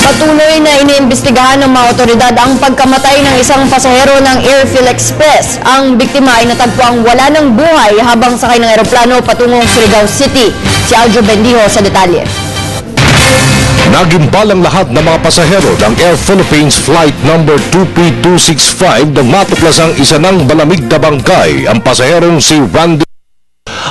Patuloy na iniimbestigahan ng mga otoridad ang pagkamatay ng isang pasahero ng Airfield Express. Ang biktima ay natagpuang wala ng buhay habang sakay ng eroplano patungong Surigao City. Si Aljo Bendijo sa detalye. Nagimbal ang lahat ng mga pasahero ng Air Philippines Flight number 2P265 nang matuklasang isa ng malamig na bangkay ang pasaherong si Randy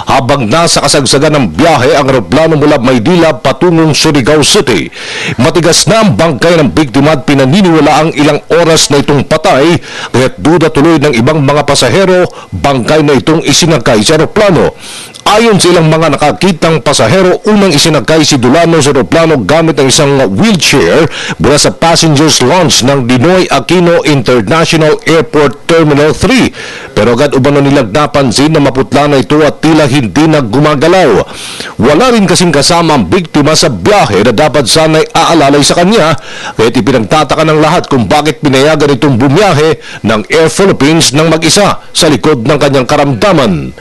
habang nasa kasagsagan ng biyahe ang aeroplano mula Maydila patungong Surigao City. Matigas na ang bangkay ng biktima at pinaniniwala ang ilang oras na itong patay kaya't duda tuloy ng ibang mga pasahero bangkay na itong isinagkay sa aeroplano. Ayon sa ilang mga nakakitang pasahero, unang isinagkay si Dulano sa aeroplano gamit ang isang wheelchair mula sa passengers lounge ng Dinoy Aquino International Airport Terminal 3. Pero agad umano nilang napansin na maputla na ito at tila hindi na gumagalaw. Wala rin kasing kasama ang biktima sa biyahe na dapat sana'y aalalay sa kanya kaya't ipinagtataka ng lahat kung bakit pinayagan itong bumiyahe ng Air Philippines ng mag-isa sa likod ng kanyang karamdaman.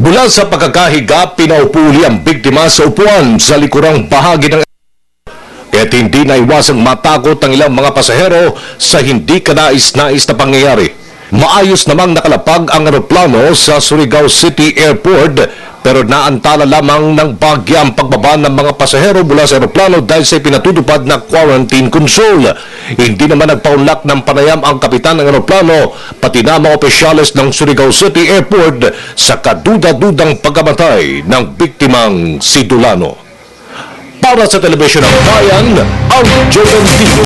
Mula sa pagkakahiga, pinaupuli ang biktima sa upuan sa likurang bahagi ng Kaya't hindi naiwasang matakot ang ilang mga pasahero sa hindi kanais-nais na pangyayari. Maayos namang nakalapag ang aeroplano sa Surigao City Airport pero naantala lamang ng bagya ang pagbaba ng mga pasahero mula sa aeroplano dahil sa pinatutupad na quarantine control. Hindi naman nagpaunlak ng panayam ang kapitan ng aeroplano pati na mga opisyales ng Surigao City Airport sa kaduda-dudang pagkamatay ng biktimang si Dulano. Para sa telebisyon ng bayan, ang Joven Tito.